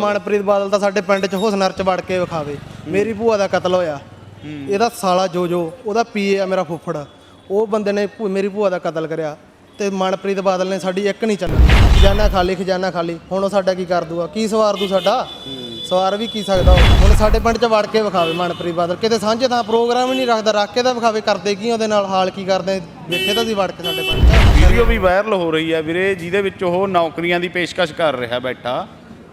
ਮਨਪ੍ਰੀਤ ਬਾਦਲ ਤਾਂ ਸਾਡੇ ਪਿੰਡ 'ਚ ਹੁਸਨਰ 'ਚ ਵੜ ਕੇ ਵਿਖਾਵੇ। ਮੇਰੀ ਭੂਆ ਦਾ ਕਤਲ ਹੋਇਆ। ਇਹਦਾ ਸਾਲਾ ਜੋ ਜੋ ਉਹਦਾ ਪੀਏ ਆ ਮੇਰਾ ਫੁੱਫੜ। ਉਹ ਬੰਦੇ ਨੇ ਭੂ- ਮੇਰੀ ਭੂਆ ਦਾ ਕਤਲ ਕਰਿਆ ਤੇ ਮਨਪ੍ਰੀਤ ਬਾਦਲ ਨੇ ਸਾਡੀ ਇੱਕ ਨਹੀਂ ਚੱਲਣੀ ਖਜ਼ਾਨਾ ਖਾਲੀ ਖਜ਼ਾਨਾ ਖਾਲੀ। ਹੁਣ ਉਹ ਸਾਡਾ ਕੀ ਕਰ ਦੂਗਾ? ਕੀ ਸਵਾਰ ਦੂ ਸਾਡਾ? ਸਵਾਰ ਵੀ ਕੀ ਸਕਦਾ ਉਹ? ਹੁਣ ਸਾਡੇ ਪਿੰਡ 'ਚ ਵੜ ਕੇ ਵਿਖਾਵੇ ਮਨਪ੍ਰੀਤ ਬਾਦਲ। ਕਿਤੇ ਸਾਂਝੇ ਤਾਂ ਪ੍ਰੋਗਰਾਮ ਹੀ ਨਹੀਂ ਰੱਖਦਾ ਰੱਖ ਕੇ ਤਾਂ ਵਿਖਾਵੇ। ਕਰਦੇ ਕੀ ਉਹਦੇ ਨਾਲ? ਹਾਲ ਕੀ ਕਰਦੇ? ਵੇਖੇ ਤਾਂ ਸੀ ਵੜ ਕੇ ਸਾਡੇ ਪਿੰਡ 'ਚ। ਵੀਡੀਓ ਵੀ ਵਾਇਰਲ ਹੋ ਰਹੀ ਹੈ ਵੀਰੇ ਜਿਹਦੇ ਵਿੱਚ ਉਹ ਨੌਕਰੀਆਂ ਦੀ ਪੇਸ਼ਕਸ਼ ਕਰ ਰਿਹਾ ਬੈਠਾ।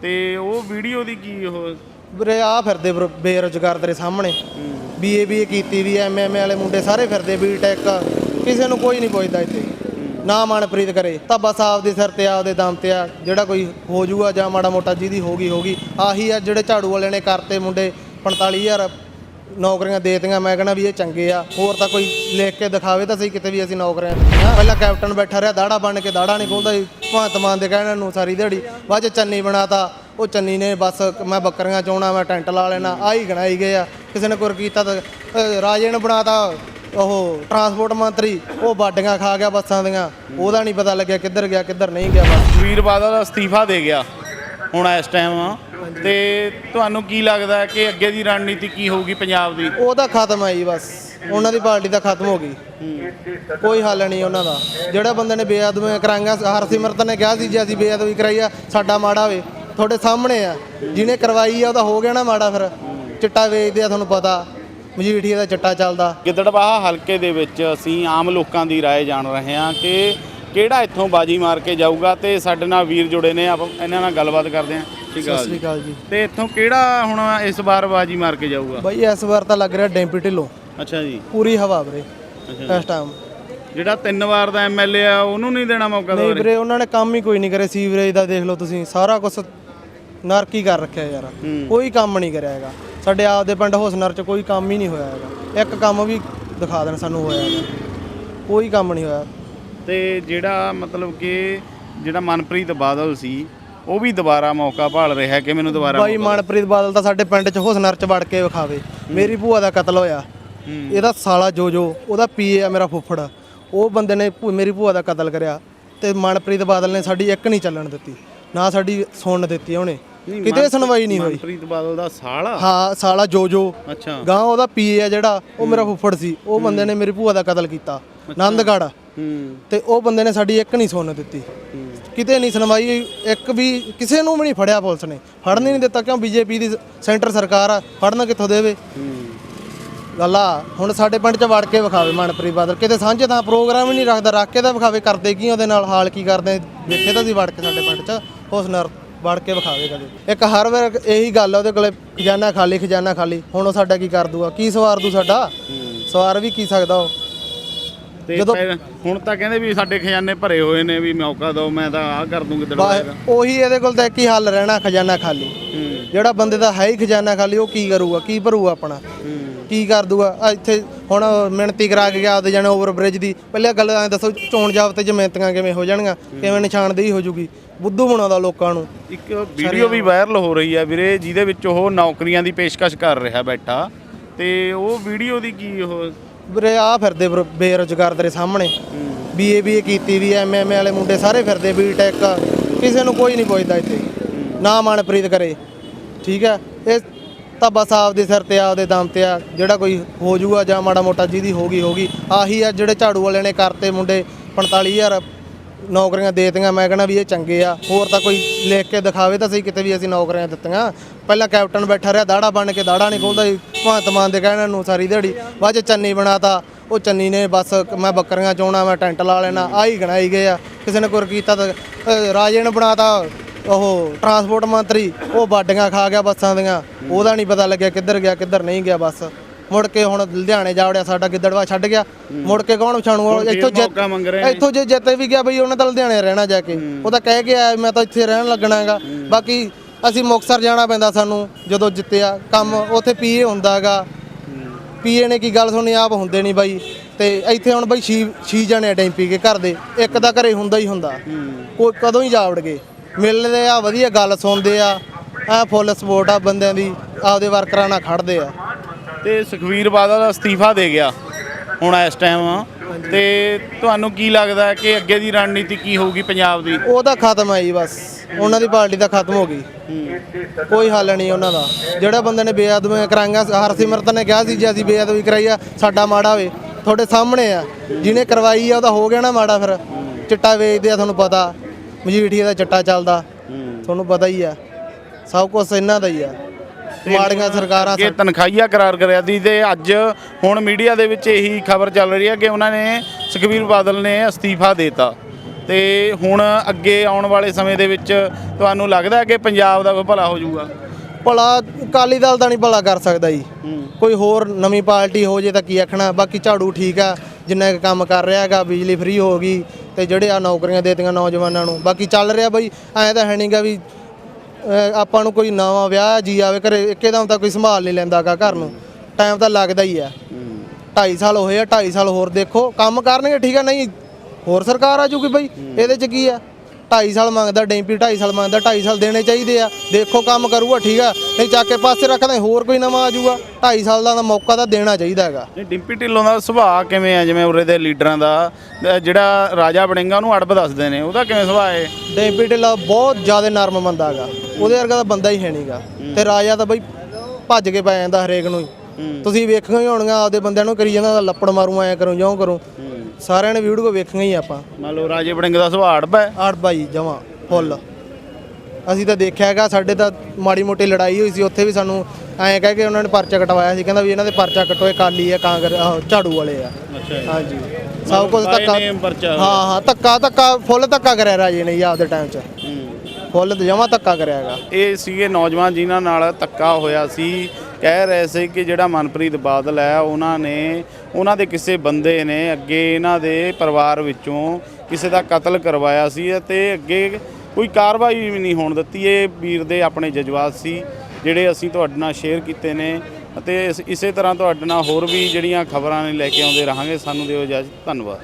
ਤੇ ਉਹ ਵੀਡੀਓ ਦੀ ਕੀ ਉਹ? ਵੀਰੇ ਆ ਫਿਰਦੇ ਬਰ- ਬੇਰੁਜ਼ਗਾਰ ਤੇਰੇ ਸਾਹਮਣੇ। ਬੀਏ ਬੀਏ ਕੀਤੀ ਵੀ ਐਮਐਮਏ ਵਾਲੇ ਮੁੰਡੇ ਸਾਰੇ ਫਿਰਦੇ ਬੀਟੈਕ ਕਿਸੇ ਨੂੰ ਕੋਈ ਨਹੀਂ ਪੁੱਛਦਾ ਇੱਥੇ। ਨਾ ਮਨਪ੍ਰੀਤ ਕਰੇ ਤਾਂ ਬਸ ਆਪਦੇ ਸਿਰ ਤੇ ਆਪਦੇ ਦਮ ਤੇ ਆ। ਜਿਹੜਾ ਕੋਈ ਹੋ ਜਾਊਗਾ ਜਾਂ ਮਾੜਾ ਮੋਟਾ ਜਿਹਦੀ ਹੋਗੀ ਹੋਗੀ ਆਹੀ ਆ ਜਿਹੜੇ ਝਾੜੂ ਵਾਲੇ ਨੇ ਕਰਤੇ ਮੁੰਡੇ 45000 ਨੌਕਰੀਆਂ ਦੇਤੀਆਂ। ਮੈਂ ਕਹਿੰਦਾ ਵੀ ਇਹ ਚੰਗੇ ਆ। ਹੋਰ ਤਾਂ ਕੋਈ ਲਿਖ ਕੇ ਦਿਖਾਵੇ ਤਾਂ ਸਹੀ ਕਿਤੇ ਵੀ ਅਸੀਂ ਨੌਕਰੀਆਂ ਦਿੱਤੀਆਂ। ਪਹਿਲਾਂ ਕੈਪਟਨ ਬੈਠਾ ਰਿਹਾ, ਦਾੜਾ ਬਣ ਕੇ ਦਾੜਾ ਨਹੀਂ ਖੋਲਦਾ ਸੀ। ਭਗਵੰਤ ਮਾਨ ਦੇ ਕਹਿਣ ਨੂੰ ਸਾਰੀ ਦਿਹਾੜੀ। ਬਾਅਦ ਚ ਚੰਨੀ ਬਣਾਤਾ। ਉਹ ਚੰਨੀ ਨੇ ਬਸ ਮੈਂ ਬੱਕਰੀਆਂ ਚਾਉਣਾ ਮੈਂ ਟੈਂਟ ਲਾ ਲੈਣਾ, ਆਹੀ ਗਣਾਈ ਗਏ ਆ। ਕਿਸੇ ਨੇ ਕੁਰ ਕੀਤਾ ਤਾਂ, ਅਹ, ਰਾਜੇ ਨੇ ਬਣਾਤਾ ਉਹ ਟਰਾਂਸਪੋਰਟ ਮੰਤਰੀ। ਉਹ ਬਾਡੀਆਂ ਖਾ ਗਿਆ ਬੱਸਾਂ ਦੀਆਂ। ਉਹਦਾ ਨਹੀਂ ਪਤਾ ਲੱਗਿਆ ਕਿੱਧਰ ਗਿਆ, ਕਿੱਧਰ ਨਹੀਂ ਗਿਆ। ਬਸ ਵੀਰ ਬਾਦਲ ਅਸਤੀਫਾ ਦੇ ਗਿਆ। ਹੁਣ ਇਸ ਟਾਈਮ ਤੇ ਤੁਹਾਨੂੰ ਕੀ ਲੱਗਦਾ ਹੈ ਕਿ ਅੱਗੇ ਦੀ ਰਣਨੀਤੀ ਕੀ ਹੋਊਗੀ ਪੰਜਾਬ ਦੀ ਉਹ ਤਾਂ ਖਤਮ ਹੈ ਜੀ ਬਸ ਉਹਨਾਂ ਦੀ ਪਾਰਟੀ ਤਾਂ ਖਤਮ ਹੋ ਗਈ ਕੋਈ ਹੱਲ ਨਹੀਂ ਉਹਨਾਂ ਦਾ ਜਿਹੜਾ ਬੰਦੇ ਨੇ ਬੇਅਦਬੀਆਂ ਕਰਾਈਆਂ ਹਰਸਿਮਰਤ ਨੇ ਕਿਹਾ ਸੀ ਜੇ ਅਸੀਂ ਬੇਅਦਬੀ ਕਰਾਈ ਆ ਸਾਡਾ ਮਾੜਾ ਹੋਵੇ ਤੁਹਾਡੇ ਸਾਹਮਣੇ ਆ ਜਿਹਨੇ ਕਰਵਾਈ ਆ ਉਹਦਾ ਹੋ ਗਿਆ ਨਾ ਮਾੜਾ ਫਿਰ ਚਿੱਟਾ ਵੇਚਦੇ ਆ ਤੁਹਾਨੂੰ ਪਤਾ ਮਜੀਠੀਆ ਦਾ ਚਿੱਟਾ ਚੱਲਦਾ ਗਿੱਦੜਬਾਹਾ ਹਲਕੇ ਦੇ ਵਿੱਚ ਅਸੀਂ ਆਮ ਲੋਕਾਂ ਦੀ رائے ਜਾਣ ਰਹੇ ਹਾਂ ਕਿ ਕਿਹੜਾ ਇੱਥੋਂ ਬਾਜੀ ਮਾਰ ਕੇ ਜਾਊਗਾ ਤੇ ਸਾਡੇ ਨਾਲ ਵੀਰ ਜੁੜੇ ਨੇ ਆਪਾਂ ਇਹਨਾਂ ਨਾਲ ਗੱਲਬਾਤ ਕਰਦੇ ਹਾਂ। ਠੀਕ ਸਤਿ ਸ੍ਰੀ ਅਕਾਲ ਜੀ। ਤੇ ਇੱਥੋਂ ਕਿਹੜਾ ਹੁਣ ਇਸ ਵਾਰ ਬਾਜੀ ਮਾਰ ਕੇ ਜਾਊਗਾ? ਬਾਈ ਇਸ ਵਾਰ ਤਾਂ ਲੱਗ ਰਿਹਾ ਡੈਂਪੀ ਢਿੱਲੋਂ। ਅੱਛਾ ਜੀ। ਪੂਰੀ ਹਵਾ ਵੀਰੇ ਇਸ ਟਾਈਮ ਜਿਹੜਾ ਤਿੰਨ ਵਾਰ ਦਾ ਐਮਐਲਏ ਆ ਉਹਨੂੰ ਨਹੀਂ ਦੇਣਾ ਮੌਕਾ ਨਹੀਂ ਵੀਰੇ ਉਹਨਾਂ ਨੇ ਕੰਮ ਹੀ ਕੋਈ ਨਹੀਂ ਕਰੇ ਸੀਵਰੇਜ ਦਾ ਦੇਖ ਲਓ ਤੁਸੀਂ ਸਾਰਾ ਕੁਝ ਨਰਕੀ ਕਰ ਰੱਖਿਆ ਯਾਰ। ਕੋਈ ਕੰਮ ਨਹੀਂ ਕਰਿਆ ਹੈਗਾ। ਸਾਡੇ ਆਪਦੇ ਪਿੰਡ ਹੁਸਨਰ ਚ ਕੋਈ ਕੰਮ ਹੀ ਨਹੀਂ ਹੋਇਆ ਹੈਗਾ। ਇੱਕ ਕੰਮ ਵੀ ਦਿਖਾ ਦੇਣ ਸਾਨੂੰ ਹੋਇਆ ਹੈਗਾ। ਕੋਈ ਕੰਮ ਨਹੀਂ ਹੋਇਆ। ਤੇ ਜਿਹੜਾ ਮਤਲਬ ਕਿ ਜਿਹੜਾ ਮਨਪ੍ਰੀਤ ਬਾਦਲ ਸੀ ਉਹ ਵੀ ਦੁਬਾਰਾ ਮੌਕਾ ਭਾਲ ਰਿਹਾ ਕਿ ਮੈਨੂੰ ਦੁਬਾਰਾ ਬਾਈ ਮਨਪ੍ਰੀਤ ਬਾਦਲ ਤਾਂ ਸਾਡੇ ਪਿੰਡ ਚ ਹੁਸਨਰ ਚ ਵੜ ਕੇ ਵਿਖਾਵੇ। ਮੇਰੀ ਭੂਆ ਦਾ ਕਤਲ ਹੋਇਆ। ਇਹਦਾ ਸਾਲਾ ਜੋ ਜੋ ਉਹਦਾ ਪੀਏ ਆ ਮੇਰਾ ਫੁੱਫੜ। ਉਹ ਬੰਦੇ ਨੇ ਭੂ- ਮੇਰੀ ਭੂਆ ਦਾ ਕਤਲ ਕਰਿਆ ਤੇ ਮਨਪ੍ਰੀਤ ਬਾਦਲ ਨੇ ਸਾਡੀ ਇੱਕ ਨਹੀਂ ਚੱਲਣ ਦਿੱਤੀ ਨਾ ਸਾਡੀ ਸੁਣਨ ਦਿੱਤੀ ਉਹਨੇ। ਕਿਤੇ ਸੁਣਵਾਈ ਨਹੀਂ ਹੋਈ। ਮਨਪ੍ਰੀਤ ਬਾਦਲ ਦਾ ਸਾਲਾ? ਹਾਂ ਸਾਲਾ ਜੋ ਜੋ ਅੱਛਾ। ਗਾਂ ਉਹਦਾ ਪੀਏ ਆ ਜਿਹੜਾ ਉਹ ਮੇਰਾ ਫੁੱਫੜ ਸੀ। ਉਹ ਬੰਦੇ ਨੇ ਮੇਰੀ ਭੂਆ ਦਾ ਕਤਲ ਕੀਤਾ। ਨੰਦਗੜ੍ਹ। ਤੇ ਉਹ ਬੰਦੇ ਨੇ ਸਾਡੀ ਇੱਕ ਨਹੀਂ ਸੁਣਨ ਦਿੱਤੀ। ਕਿਤੇ ਨਹੀਂ ਸੁਣਵਾਈ ਇੱਕ ਵੀ ਕਿਸੇ ਨੂੰ ਵੀ ਨਹੀਂ ਫੜਿਆ ਪੁਲਿਸ ਨੇ। ਫੜਨ ਹੀ ਨਹੀਂ ਦਿੱਤਾ ਕਿਉਂ ਬੀਜੇਪੀ ਦੀ ਸੈਂਟਰ ਸਰਕਾਰ ਆ ਫੜਨ ਕਿੱਥੋਂ ਦੇਵੇ? ਗੱਲ ਹੁਣ ਸਾਡੇ ਪਿੰਡ 'ਚ ਵੜ ਕੇ ਵਿਖਾਵੇ ਮਨਪ੍ਰੀਤ ਬਾਦਲ। ਕਿਤੇ ਸਾਂਝੇ ਤਾਂ ਪ੍ਰੋਗਰਾਮ ਹੀ ਨਹੀਂ ਰੱਖਦਾ ਰੱਖ ਕੇ ਤਾਂ ਵਿਖਾਵੇ ਕਰਦੇ ਕੀ ਉਹਦੇ ਨਾਲ ਹਾਲ ਕੀ ਕਰਦੇ? ਵੇਖੇ ਤਾਂ ਸੀ ਵੜ ਕੇ ਸਾਡੇ ਪਿੰਡ 'ਚ ਉਸ ਨਰ ਵੜ ਕੇ ਵਿਖਾਵੇ ਕਦੇ। ਇੱਕ ਹਰ ਵਾਰ ਇਹੀ ਗੱਲ ਆ ਉਹਦੇ ਕੋਲੇ ਖਜ਼ਾਨਾ ਖਾਲੀ ਖਜ਼ਾਨਾ ਖਾਲੀ। ਹੁਣ ਉਹ ਸਾਡਾ ਕੀ ਕਰ ਦੂਗਾ? ਕੀ ਸਵਾਰ ਦੂ ਸਾਡਾ? ਸਵਾਰ ਵੀ ਕੀ ਸਕਦਾ ਉਹ? ਤੇ ਜਦੋਂ- ਪਹਿਲਾਂ- ਹੁਣ ਤਾਂ ਕਹਿੰਦੇ ਵੀ ਸਾਡੇ ਖਜ਼ਾਨੇ ਭਰੇ ਹੋਏ ਨੇ ਵੀ ਮੌਕਾ ਦਿਓ ਮੈਂ ਤਾਂ ਆਹ ਕਰ ਦੂੰਗੀ ਬਾ- ਦੜਵਾਏਗਾ ਉਹੀ ਇਹਦੇ ਕੋਲ ਤਾਂ ਇੱਕ ਹੀ ਹੱਲ ਰਹਿਣਾ ਖਜ਼ਾਨਾ ਖਾਲੀ। ਹੂੰ। ਜਿਹੜਾ ਬੰਦੇ ਦਾ ਹੈ ਹੀ ਖਜ਼ਾਨਾ ਖਾਲੀ ਉਹ ਕੀ ਕਰੂਗਾ ਕੀ ਭਰੂਗਾ ਆਪਣਾ? ਹੂੰ। ਕੀ ਕਰ ਦੂਗਾ? ਆ ਇੱਥੇ ਹੁਣ ਮਿਹਨਤੀ ਕਰਾ ਕੇ ਗਿਆ ਆਪਦੇ ਜਾਣੇ ਓਵਰ ਬ੍ਰਿਜ ਦੀ। ਪਹਿਲਾਂ ਗੱਲ ਐਂ ਦੱਸੋ ਚੋਣ ਜਾਬਤੇ 'ਚ ਮਿਹਨਤਾਂ ਕਿਵੇਂ ਹੋ ਜਾਣਗੀਆਂ? ਕਿਵੇਂ ਨਿਸ਼ਾਨਦੇਹੀ ਹੋ ਜੂਗੀ? ਬੁੱਧੂ ਬਣਾਉਂਦਾ ਲੋਕਾਂ ਨੂੰ। ਇੱਕ ਵੀਡੀਓ ਵੀ ਵਾਇਰਲ ਹੋ ਰਹੀ ਹੈ ਵੀਰੇ ਜਿਹਦੇ ਵਿੱਚ ਉਹ ਨੌਕਰੀਆਂ ਦੀ ਪੇਸ਼ਕਸ਼ ਕਰ ਰਿਹਾ ਬੈਠਾ। ਤੇ ਉਹ ਵੀਡੀਓ ਦੀ ਕੀ ਉਹ ਵੀਰੇ ਆ ਫਿਰਦੇ ਬਰ- ਬੇਰੁਜ਼ਗਾਰ ਤੇਰੇ ਸਾਹਮਣੇ। ਬੀਏ ਬੀਏ ਕੀਤੀ ਵੀ ਐਮਐਮਏ ਵਾਲੇ ਮੁੰਡੇ ਸਾਰੇ ਫਿਰਦੇ ਬੀਟੈਕ ਕਿਸੇ ਨੂੰ ਕੋਈ ਨਹੀਂ ਪੁੱਛਦਾ ਇੱਥੇ। ਨਾ ਮਨਪ੍ਰੀਤ ਕਰੇ। ਠੀਕ ਹੈ? ਇਹ ਤਾਂ ਬਸ ਆਪਦੇ ਸਿਰ ਤੇ ਆਪਦੇ ਦਮ ਤੇ ਆ। ਜਿਹੜਾ ਕੋਈ ਹੋ ਜਾਊਗਾ ਜਾਂ ਮਾੜਾ ਮੋਟਾ ਜਿਹਦੀ ਹੋਗੀ ਹੋਗੀ ਆਹੀ ਆ ਜਿਹੜੇ ਝਾੜੂ ਵਾਲੇ ਨੇ ਕਰਤੇ ਮੁੰਡੇ 45000 ਨੌਕਰੀਆਂ ਦੇਤੀਆਂ। ਮੈਂ ਕਹਿੰਦਾ ਵੀ ਇਹ ਚੰਗੇ ਆ। ਹੋਰ ਤਾਂ ਕੋਈ ਲਿਖ ਕੇ ਦਿਖਾਵੇ ਤਾਂ ਸਹੀ ਕਿਤੇ ਵੀ ਅਸੀਂ ਨੌਕਰੀਆਂ ਦਿੱਤੀਆਂ। ਪਹਿਲਾਂ ਕੈਪਟਨ ਬੈਠਾ ਰਿਹਾ ਦਾੜਾ ਬਣ ਕੇ ਦਾੜਾ ਨਹੀਂ ਖੋਲਦਾ ਜੀ ਭਗਵੰਤ ਮਾਨ ਦੇ ਕਹਿਣ ਨੂੰ ਸਾਰੀ ਦਿਹਾੜੀ ਬਾਅਦ ਚ ਚੰਨੀ ਬਣਾਤਾ। ਉਹ ਚੰਨੀ ਨੇ ਬਸ ਮੈਂ ਬੱਕਰੀਆਂ ਚੋਣਾ, ਮੈਂ ਟੈਂਟ ਲਾ ਲੈਣਾ, ਆਹੀ ਗਣਾਈ ਗਏ ਆ। ਕਿਸੇ ਨੇ ਕੁਰ ਕੀਤਾ ਤਾਂ ਰਾਜੇ ਨੇ ਬਣਾਤਾ। ਉਹ ਟਰਾਂਸਪੋਰਟ ਮੰਤਰੀ, ਉਹ ਬਾਡੀਆਂ ਖਾ ਗਿਆ ਬੱਸਾਂ ਦੀਆਂ। ਉਹਦਾ ਨਹੀਂ ਪਤਾ ਲੱਗਿਆ ਕਿੱਧਰ ਗਿਆ, ਕਿੱਧਰ ਨਹੀਂ ਗਿਆ ਬੱਸ। ਮੁੜ ਕੇ ਹੁਣ ਲੁਧਿਆਣੇ ਜਾ ਵੜਿਆ ਸਾਡਾ ਗਿੱਦੜਵਾ ਛੱਡ ਗਿਆ। ਮੁੜ ਕੇ ਕੌਣ ਪਛਾਣੂ ਹੁਣ ਇੱਥੋਂ ਨੇ। ਇੱਥੋਂ ਜੇ ਜਿੱਤੇ ਵੀ ਗਿਆ ਬਈ ਉਹਨੇ ਤਾਂ ਲੁਧਿਆਣੇ ਰਹਿਣਾ ਜਾ ਕੇ। ਉਹ ਤਾਂ ਕਹਿ ਕੇ ਆਇਆ ਮੈਂ ਤਾਂ ਇੱਥੇ ਰਹਿਣ ਲੱਗਣਾ ਹੈਗਾ। ਬਾਕੀ ਅਸੀਂ ਮੁਕਤਸਰ ਜਾਣਾ ਪੈਂਦਾ ਸਾਨੂੰ ਜਦੋਂ ਜਿੱਤਿਆ। ਕੰਮ ਉੱਥੇ ਪੀਏ ਹੁੰਦਾਗਾ ਪੀਏ ਨੇ ਕੀ ਗੱਲ ਸੁਣੀ ਆਪ ਹੁੰਦੇ ਨਹੀਂ ਬਾਈ। ਤੇ ਇੱਥੇ ਹੁਣ ਬਾਈ ਛੀ ਛੀ ਜਣੇ ਡੈਂਪੀ ਕੇ ਘਰ ਦੇ। ਇੱਕ ਦਾ ਘਰੇ ਹੁੰਦਾ ਹੀ ਹੁੰਦਾ। ਕੋਈ ਕਦੋਂ ਹੀ ਜਾ ਵੜਗੇ ਮਿਲਦੇ ਆ ਵਧੀਆ ਗੱਲ ਸੁਣਦੇ ਆ। ਆ ਫੁੱਲ ਸਪੋਰਟ ਆ ਬੰਦਿਆਂ ਦੀ। ਆਪਦੇ ਵਰਕਰਾਂ ਨਾਲ ਖੜਦੇ ਆ। ਤੇ ਸੁਖਵੀਰ ਬਾਦਲ ਅਸਤੀਫਾ ਦੇ ਗਿਆ ਹੁਣ ਇਸ ਟਾਈਮ ਤੇ ਤੁਹਾਨੂੰ ਕੀ ਲੱਗਦਾ ਹੈ ਕਿ ਅੱਗੇ ਦੀ ਰਣਨੀਤੀ ਕੀ ਹੋਊਗੀ ਪੰਜਾਬ ਦੀ? ਉਹ ਤਾਂ ਖਤਮ ਹੈ ਜੀ ਬਸ। ਉਹਨਾਂ ਦੀ ਪਾਰਟੀ ਤਾਂ ਖਤਮ ਹੋ ਗਈ। ਕੋਈ ਹੱਲ ਨਹੀਂ ਉਹਨਾਂ ਦਾ। ਜਿਹੜਾ ਬੰਦੇ ਨੇ ਬੇਅਦਬੀਆਂ ਕਰਾਈਆਂ ਹਰਸਿਮਰਤ ਨੇ ਕਿਹਾ ਸੀ ਜੇ ਅਸੀਂ ਬੇਅਦਬੀ ਕਰਾਈ ਆ ਸਾਡਾ ਮਾੜਾ ਹੋਵੇ। ਤੁਹਾਡੇ ਸਾਹਮਣੇ ਆ। ਜਿਹਨੇ ਕਰਵਾਈ ਆ ਉਹਦਾ ਹੋ ਗਿਆ ਨਾ ਮਾੜਾ ਫਿਰ। ਚਿੱਟਾ ਵੇਚਦੇ ਆ ਤੁਹਾਨੂੰ ਪਤਾ। ਮਜੀਠੀਆ ਦਾ ਚਿੱਟਾ ਚੱਲਦਾ। ਤੁਹਾਨੂੰ ਪਤਾ ਹੀ ਆ। ਸਭ ਕੁਝ ਇਹਨਾਂ ਦਾ ਹੀ ਆ। ਮਾੜੀਆਂ ਸਰਕਾਰਾਂ ਕਿ ਤਨਖਾਹੀਆ ਕਰਾਰ ਕਰਿਆ ਸੀ ਤੇ ਅੱਜ ਹੁਣ ਮੀਡੀਆ ਦੇ ਵਿੱਚ ਇਹੀ ਖਬਰ ਚੱਲ ਰਹੀ ਹੈ ਕਿ ਉਹਨਾਂ ਨੇ ਸੁਖਬੀਰ ਬਾਦਲ ਨੇ ਅਸਤੀਫਾ ਦੇਤਾ। ਤੇ ਹੁਣ ਅੱਗੇ ਆਉਣ ਵਾਲੇ ਸਮੇਂ ਦੇ ਵਿੱਚ ਤੁਹਾਨੂੰ ਲੱਗਦਾ ਹੈ ਕਿ ਪੰਜਾਬ ਦਾ ਕੋਈ ਭਲਾ ਹੋ ਜਾਊਗਾ? ਭਲਾ ਅਕਾਲੀ ਦਲ ਤਾਂ ਨਹੀਂ ਭਲਾ ਕਰ ਸਕਦਾ ਜੀ। ਕੋਈ ਹੋਰ ਨਵੀਂ ਪਾਰਟੀ ਹੋ ਜੇ ਤਾਂ ਕੀ ਆਖਣਾ? ਬਾਕੀ ਝਾੜੂ ਠੀਕ ਆ ਜਿੰਨਾ ਕੁ ਕੰਮ ਕਰ ਰਿਹਾ ਹੈਗਾ ਬਿਜਲੀ ਫ੍ਰੀ ਹੋ ਗਈ ਤੇ ਜਿਹੜੇ ਆ ਨੌਕਰੀਆਂ ਦੇਤੀਆਂ ਨੌਜਵਾਨਾਂ ਨੂੰ। ਬਾਕੀ ਚੱਲ ਰਿਹਾ ਬਈ ਐਂ ਤਾਂ ਹੈ ਨਹੀਂਗਾ ਵੀ ਆਪਾਂ ਨੂੰ ਕੋਈ ਨਵਾਂ ਵਿਆਹ ਜੀ ਆਵੇ ਘਰੇ ਇੱਕੇਦਮ ਤਾਂ ਕੋਈ ਸੰਭਾਲ ਨਹੀਂ ਲੈਂਦਾਗਾ ਘਰ ਨੂੰ। ਟਾਈਮ ਤਾਂ ਲੱਗਦਾ ਹੀ ਆ। 2.5 ਸਾਲ ਹੋਏ ਆ 2.5 ਸਾਲ ਹੋਰ ਦੇਖੋ। ਕੰਮ ਕਰਨਗੇ ਠੀਕ ਆ ਨਹੀਂ। ਹੋਰ ਸਰਕਾਰ ਆ ਜੂਗੀ ਬਈ। ਇਹਦੇ ਚ ਕੀ ਆ? 2.5 ਸਾਲ ਮੰਗਦਾ ਡੈਂਪੀ 2.5 ਸਾਲ ਮੰਗਦਾ 2.5 ਸਾਲ ਦੇਣੇ ਚਾਹੀਦੇ ਆ। ਦੇਖੋ ਕੰਮ ਕਰੂਗਾ ਠੀਕ ਆ। ਨਹੀਂ ਚੱਕ ਕੇ ਪਾਸੇ ਰੱਖਦੇ ਹੋਰ ਕੋਈ ਨਵਾਂ ਆ ਜਾਊਗਾ। 2.5 ਸਾਲ ਦਾ ਮੌਕਾ ਤਾਂ ਦੇਣਾ ਚਾਹੀਦਾ ਹੈਗਾ। ਨਹੀਂ ਡਿੰਪੀ ਢਿੱਲੋਂ ਦਾ ਸੁਭਾਅ ਕਿਵੇਂ ਹੈ ਜਿਵੇਂ ਉਰੇ ਦੇ ਲੀਡਰਾਂ ਦਾ ਅਹ ਜਿਹੜਾ ਰਾਜਾ ਬਣੇਗਾ ਉਹਨੂੰ ਅੜਬ ਦੱਸਦੇ ਨੇ। ਉਹਦਾ ਕਿਵੇਂ ਸੁਭਾਅ ਹੈ? ਡੈਂਪੀ ਢਿੱਲਾ ਬਹੁਤ ਜ਼ਿਆਦਾ ਨਰਮ ਬੰਦਾ ਹੈਗਾ। ਉਹਦੇ ਵਰਗਾ ਤਾਂ ਬੰਦਾ ਹੀ ਹੈ ਨਹੀਂਗਾ ਤੇ ਰਾਜਾ ਤਾਂ ਬਈ ਭੱਜ ਕੇ ਪੈ ਜਾਂਦਾ ਹਰੇਕ ਨੂੰ ਹੀ। ਤੁਸੀਂ ਵੇਖੀਆਂ ਹੀ ਹੋਣੀਆਂ ਆਪਦੇ ਬੰਦਿਆਂ ਨੂੰ ਕਰੀ ਜਾਂਦਾ ਲੱਪੜ ਮਾਰੂ ਐ ਕਰੂੰ ਜਿਉਂ ਕਰੂੰ। ਸਾਰਿਆਂ ਨੇ ਵੀਡੀਓ ਵੇਖੀਆਂ ਹੀ ਆਪਾਂ। ਮੰਨ ਲਓ ਰਾਜੇ ਬਣੇਗਾ ਦਾ ਸੁਭਾਅ ਅੜਬ ਹੈ। ਆੜ ਬਾਈ ਜਮਾ ਫੁੱਲ। ਅਸੀਂ ਤਾਂ ਦੇਖਿਆ ਹੈਗਾ ਸਾਡੇ ਤਾਂ ਮਾੜੀ ਮੋਟੀ ਲੜਾਈ ਹੋਈ ਸੀ ਉੱਥੇ ਵੀ ਸਾਨੂੰ ਐਂ ਕਹਿ ਕੇ ਉਹਨਾਂ ਨੇ ਪਰਚਾ ਕਟਵਾਇਆ ਸੀ ਕਹਿੰਦਾ ਵੀ ਇਹਨਾਂ ਦੇ ਪਰਚਾ ਕਟੋ ਇਹ ਕਾਲੀ ਆ ਕਾਂਗਰ ਆਹੋ, ਝਾੜੂ ਵਾਲੇ ਆ। ਅੱਛਾ ਹਾਂਜੀ। ਸਭ ਕੁਝ ਧੱਕਾ ਪਰਚਾ ਹਾਂ ਹਾਂ ਧੱਕਾ ਧੱਕਾ ਫੁੱਲ ਧੱਕਾ ਕਰਿਆ ਰਾਜੇ ਨੇ ਜੀ ਆਪਦੇ ਟਾਈਮ 'ਚ। ਫੁੱਲ ਜਮਾ ਧੱਕਾ ਕਰਿਆ ਹੈਗਾ। ਇਹ ਸੀਗੇ ਨੌਜਵਾਨ ਜਿਨ੍ਹਾਂ ਨਾਲ ਧੱਕਾ ਹੋਇਆ ਸੀ। ਕਹਿ ਰਹੇ ਸੀ ਕਿ ਜਿਹੜਾ ਮਨਪ੍ਰੀਤ ਬਾਦਲ ਹੈ, ਉਹਨਾਂ ਨੇ, ਉਹਨਾਂ ਦੇ ਕਿਸੇ ਬੰਦੇ ਨੇ ਅੱਗੇ ਇਹਨਾਂ ਦੇ ਪਰਿਵਾਰ ਵਿੱਚੋਂ ਕਿਸੇ ਦਾ ਕਤਲ ਕਰਵਾਇਆ ਸੀ ਅਤੇ ਅੱਗੇ ਕੋਈ ਕਾਰਵਾਈ ਵੀ ਨਹੀਂ ਹੋਣ ਦਿੱਤੀ। ਇਹ ਵੀਰ ਦੇ ਆਪਣੇ ਜਜ਼ਬਾਤ ਸੀ, ਜਿਹੜੇ ਅਸੀਂ ਤੁਹਾਡੇ ਨਾਲ ਸ਼ੇਅਰ ਕੀਤੇ ਨੇ ਅਤੇ ਇਸੇ ਤਰ੍ਹਾਂ ਤੁਹਾਡੇ ਨਾਲ ਹੋਰ ਵੀ ਜਿਹੜੀਆਂ ਖਬਰਾਂ ਨੇ ਲੈ ਕੇ ਆਉਂਦੇ ਰਹਾਂਗੇ, ਸਾਨੂੰ ਦਿਓ ਇਜਾਜ਼ਤ, ਧੰਨਵਾਦ।